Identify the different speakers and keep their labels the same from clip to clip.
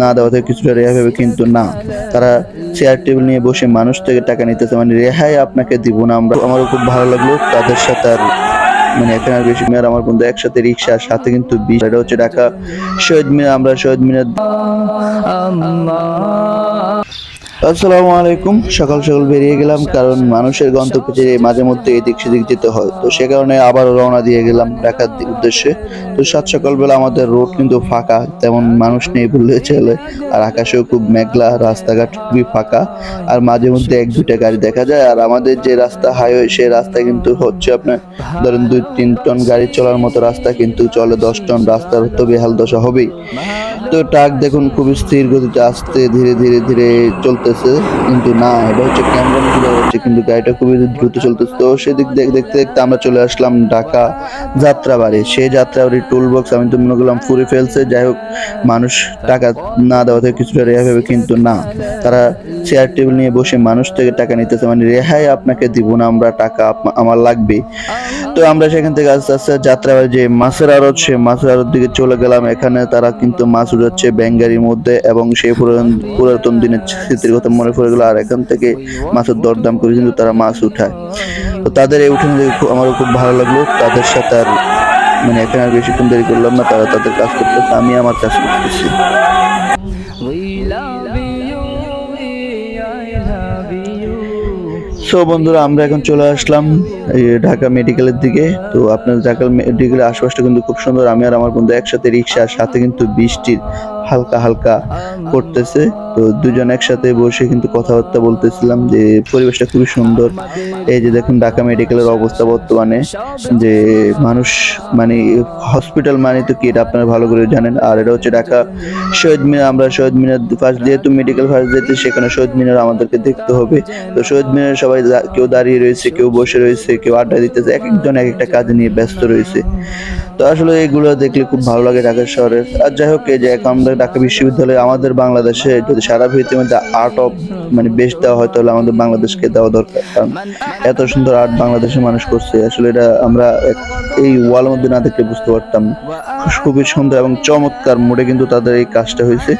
Speaker 1: না দেওয়া থেকে কিছুটা রেহাই পাবে, কিন্তু না। তারা চেয়ার টেবিল নিয়ে বসে মানুষ থেকে টাকা নিতেছে মানে রেহাই আপনাকে দিব না আমরা। আমারও খুব ভালো লাগল, তাদের সাথে আর মানে এখানে আর বেশি মেয়ের, আমার বন্ধু একসাথে রিক্সা সাথে কিন্তু বিশ। এটা হচ্ছে ঢাকা শহীদ মিনার, আমরা শহীদ মিনার আসসালামু আলাইকুম। সকাল সকাল বেরিয়ে গেলাম কারণ মানুষের গন্তব্যে যে মাঝে মধ্যে এদিক সেদিক যেতে হয়, তো সে কারণে আবার রওনা দিয়ে গেলাম ঢাকার উদ্দেশ্যে। তো সাত সকালবেলা আমাদের রোড কিন্তু ফাঁকা, তেমন মানুষ নেই বললে চলে। আর আকাশেও খুব মেঘলা, রাস্তাঘাট খুবই ফাঁকা। আর মাঝে মধ্যে এক দুইটা গাড়ি দেখা যায়। আর আমাদের যে রাস্তা হাইওয়ে সেই রাস্তা কিন্তু হচ্ছে আপনার ধরেন দুই তিন টন গাড়ি চলার মতো রাস্তা, কিন্তু চলে দশ টন রাস্তার তো বেহাল দশা হবেই। তো ট্রাক দেখুন খুবই স্থির গতিতে আসতে ধীরে ধীরে ধীরে চলতেছে কিন্তু না এটা হচ্ছে ক্যামেরা গুলো হচ্ছে কিন্তু গাড়িটা খুবই দ্রুত চলতেছে। তো সেদিক দেখ- দেখতে দেখতে আমরা চলে আসলাম ঢাকা যাত্রাবাড়ি। সেই যাত্রাবাড়ি টুল বক্স আমি তো মনে করলাম ফুরে ফেলছে। যাই হোক মানুষ টাকা না দেওয়া থেকে কিছুটা রেহাই পাবে কিন্তু না। তারা চেয়ার টেবিল নিয়ে বসে মানুষ থেকে টাকা নিতেছে মানে রেহাই আপনাকে দিব না, আমরা টাকা আমার লাগবে। তো আমরা সেখান থেকে আস্তে আস্তে যাত্রাবাড়ি যে মাছের আড়ত সে মাছের আড়ত দিকে চলে গেলাম। এখানে তারা কিন্তু মাছ উঠাচ্ছে ব্যাঙ্গারির মধ্যে এবং সেই পুরাতন দিনের স্মৃতির কথা মনে পড়ে গেলো। আর এখান থেকে মাছের দরদাম করে কিন্তু তারা মাছ উঠায়। তো তাদের এই উঠানে আমারও খুব ভালো লাগল। তাদের সাথে আর মানে এখানে আর বেশিক্ষণ দেরি করলাম না, তারা তাদের কাজ করতেছে আমি আমার কাজ করতেছি। সো বন্ধুরা আমরা এখন চলে আসলাম ঢাকা মেডিকেলের দিকে। তো আপনার ঢাকা মেডিকেলের আশপাশটা কিন্তু খুব সুন্দর। আমি আর আমার বন্ধু একসাথে রিক্সা, সাথে কিন্তু বৃষ্টির হালকা হালকা করতেছে। তো দুজন একসাথে বসে কিন্তু কথাবার্তা বলতেছিলাম যে, পরিবেশটা খুবই সুন্দর। এই যে দেখুন ঢাকা মেডিকেলের অবস্থা বর্তমানে। যে মানুষ মানে হসপিটাল মানে তো কি, এটা আপনারা ভালো করে জানেন। আর এটা হচ্ছে ঢাকা শহীদ মিনার। আমরা শহীদ মিনার ফার্স্ট যেহেতু মেডিকেল ফার্স্ট যেতে সেখানে শহীদ মিনার আমাদেরকে দেখতে হবে। তো শহীদ মিনার সবাই কেউ দাঁড়িয়ে রয়েছে, কেউ বসে রয়েছে। কেউ আড্ডা দিতেছে এক একজন এক একটা কাজ নিয়ে ব্যস্ত রয়েছে। তো আসলে এগুলো দেখলে খুব ভালো লাগে ঢাকা শহরের আর যাই হোক যে এখন ঢাকা বিশ্ববিদ্যালয়ে আমাদের বাংলাদেশে যদি সারা পৃথিবীর মধ্যে আর্ট অফ মানে বেশ দেওয়া হয়, তাহলে আমাদের বাংলাদেশকে দেওয়া দরকার। কারণ এত সুন্দর আর্ট বাংলাদেশের মানুষ করছে, আসলে এটা আমরা এই ওয়ালের মধ্যে না দেখলে বুঝতে পারতাম খুবই সুন্দর এবং চমৎকার মোড়ে কিন্তু তাদের এই কাজটা হয়েছে।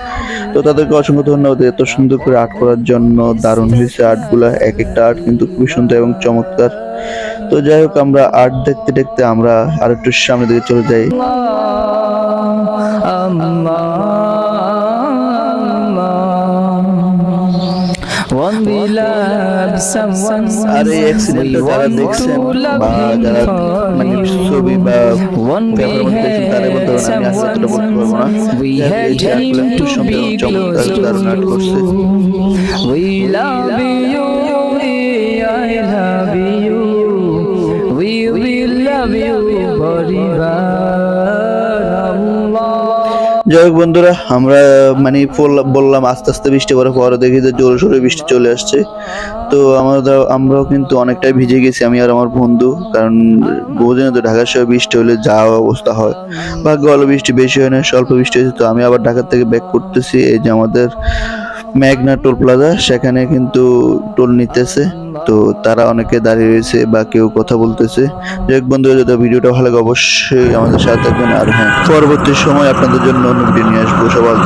Speaker 1: তো তাদেরকে অসংখ্য ধন্যবাদ, এত সুন্দর করে আর্ট করার জন্য দারুণ হয়েছে আর্টগুলা এক একটা আর্ট কিন্তু খুবই সুন্দর এবং চমৎকার। তো যাই হোক আমরা আর্ট দেখতে দেখতে আমরা আর একটু সামনের দিকে চলে যাই।
Speaker 2: someone
Speaker 1: আর এই অ্যাক্সিডেন্টটা যারা দেখছেন বা যারা মানে ছবি বা মধ্যে আমি বলতে পারব না। এই যে চমৎকার করছে। যাই হোক বন্ধুরা, আমরা মানে বললাম- আস্তে আস্তে বৃষ্টি পরে পরে দেখি যে জোরে সোরে বৃষ্টি চলে আসছে। তো আমাদের, আমরাও কিন্তু অনেকটাই ভিজে গেছি, আমি আর আমার বন্ধু, কারণ বোঝেন তো ঢাকার শহরে বৃষ্টি হলে যা অবস্থা হয়। ভাগ্য ভালো বৃষ্টি বেশি হয় না, স্বল্প বৃষ্টি হয়েছে, তো আমি আবার ঢাকার থেকে ব্যাক করতেছি, এই যে আমাদের ম্যাগনা টোল প্লাজা, সেখানে কিন্তু টোল নিতেছে। তো তারা অনেকে দাঁড়িয়ে রয়েছে বা কেউ কথা বলতেছে। যাই হোক বন্ধুরা, যদি ভিডিওটা ভালো লাগে অবশ্যই আমাদের সাথে থাকবেন। আর হ্যাঁ পরবর্তী সময় আপনাদের জন্য অন্য ভিডিও নিয়ে আসব। সবাই।